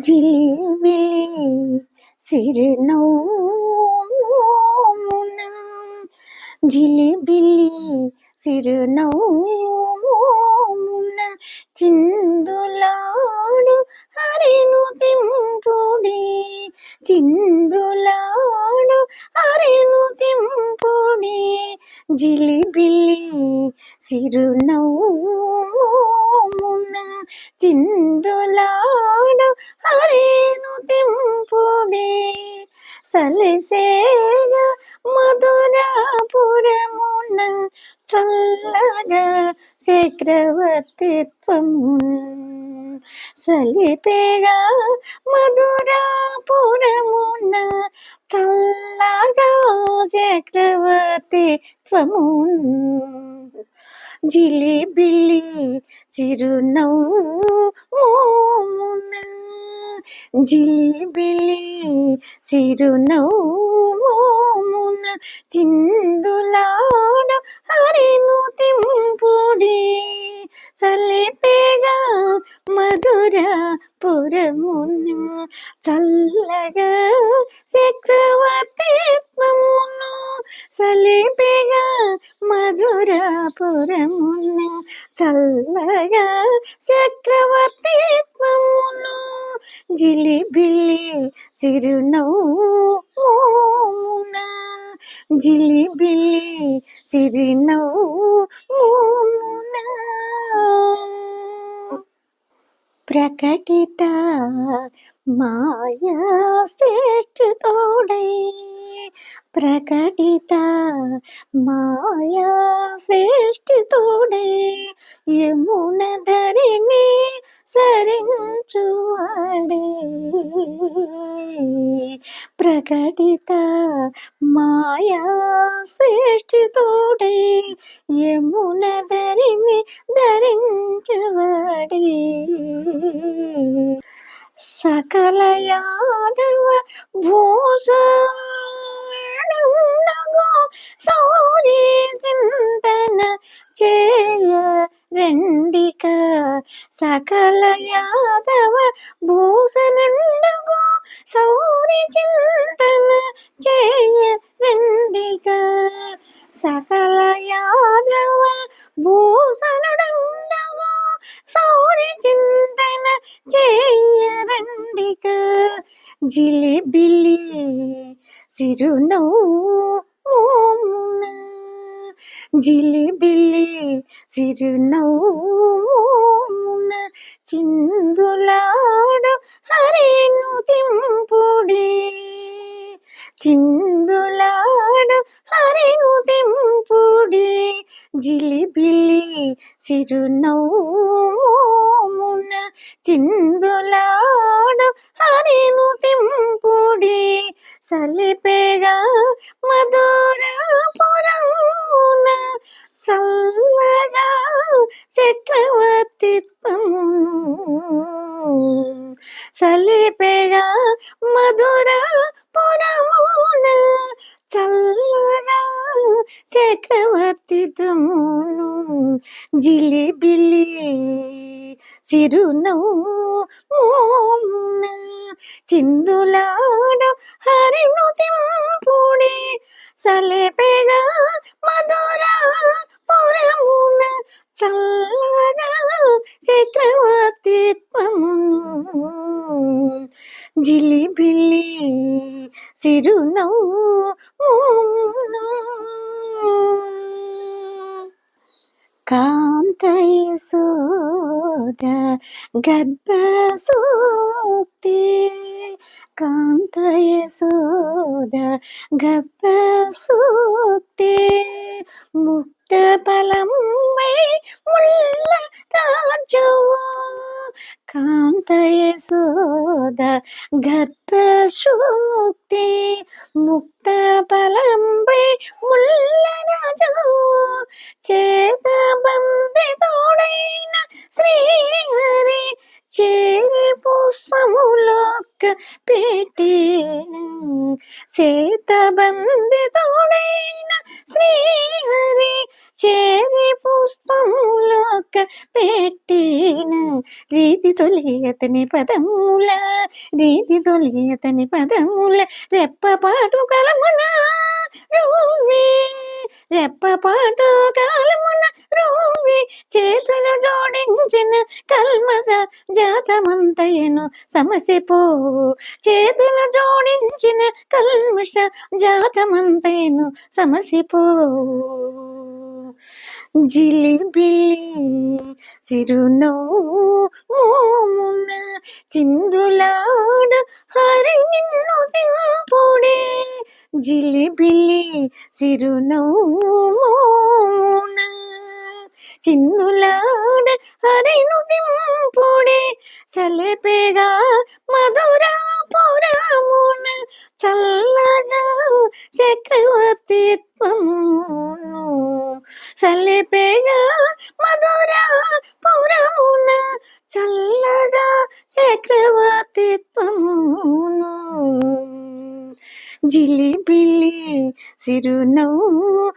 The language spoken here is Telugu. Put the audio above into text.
జిలిబిలి సిరినౌమున జిలిబిలి సిరినౌమున చిందులాడు హరిను తింపుడి. చిందులాడు హరిను తింపుడి. జిలిబిలి సిరునౌమున చిందులాడు హరేను తింపుడి సలసేగ మధురాపురమున చల్లగా చక్రవర్తిత్వము సలిపేగా మధురాపురమున చల్లగా చక్రవర్తిత్వము జిలిబిలి చిరునవ్వు జిలిబిలి సిరునౌమున చిందులాడ హరిను తింపుడి. సలిపేగా మధుర పురమున చల్లగా చక్రవర్తిత్వమును సలిపేగా మధుర మధురపురమున చల్లగా చక్రవర్తిత్వమును జిలి బిల్లి జిలిబిలి జిలి బిల్లి సిరినౌమున ప్రకటిత మాయా శ్రేష్ఠతోడై ప్రకటిత మాయా శ్రేష్ఠతోడై యమున ధరిని సరించువాడే. ప్రకటిత మాయా శ్రేష్ఠితోడే యమున ధరిని ధరించవాడే. సకల యాదవ భూష సౌరీ చింతన చేయ రెండిక సకల యాదవ భూషణండగో సౌరి చింతన చేయ రెండిక సకల యాదవ భూషణుడండగో సౌరి చింతన చేయరండిక జిలిబిలి సిరునౌమున జిలిబిలి సిరునౌమున చిందులాడు హరిను తింపుడి. చిందులాడు హరిను తింపుడి. జిలిబిలి సిరునౌమున చిందులాడు హరిను తింపుడి. సలిపేగా చక్రవర్తిత్వము సలిపెగా మధుర పురమున చల్లగా చక్రవర్తిత్వమును జిలిబిలి సిరునౌమున చిందులాడు హరిను తింపుడి సలిపెగా మధురా జిలిబిలి సిరునౌమున కాంతయసోద గర్భసూక్తి కాంతయసోద గర్భసూక్తి ముక్త ఫలమై ముల్ల రాజవు కాంతయసోద గర్భసూక్తి ముక్త ఫలంపై ముల్ల రాజవు చేత తొలి అతని పదముల రీతి తొలి అతని పదముల రెప్పపాటు కలమున రూవి రెప్పపాటు కలమున రూవి చేతులు జోడించిన కల్మస జాతమంతయను సమసిపో చేతులు జోడించిన కల్మష జాతమంతయను సమసిపో. జిలిబిలి సిరునవ్వున చిందులాడ హరి నిన్ను దింపుడే జిలిబిలి సిరునవ్వున చిందులాడ హరిను దింపుడే సలపేగా మధుర పురమున చల్లగా చక్రవర్తిత్వమును రేపేగా మధుర పౌరమున చల్లగా చక్రవర్తిత్వమును. జిలిబిలి సిరునవ్వు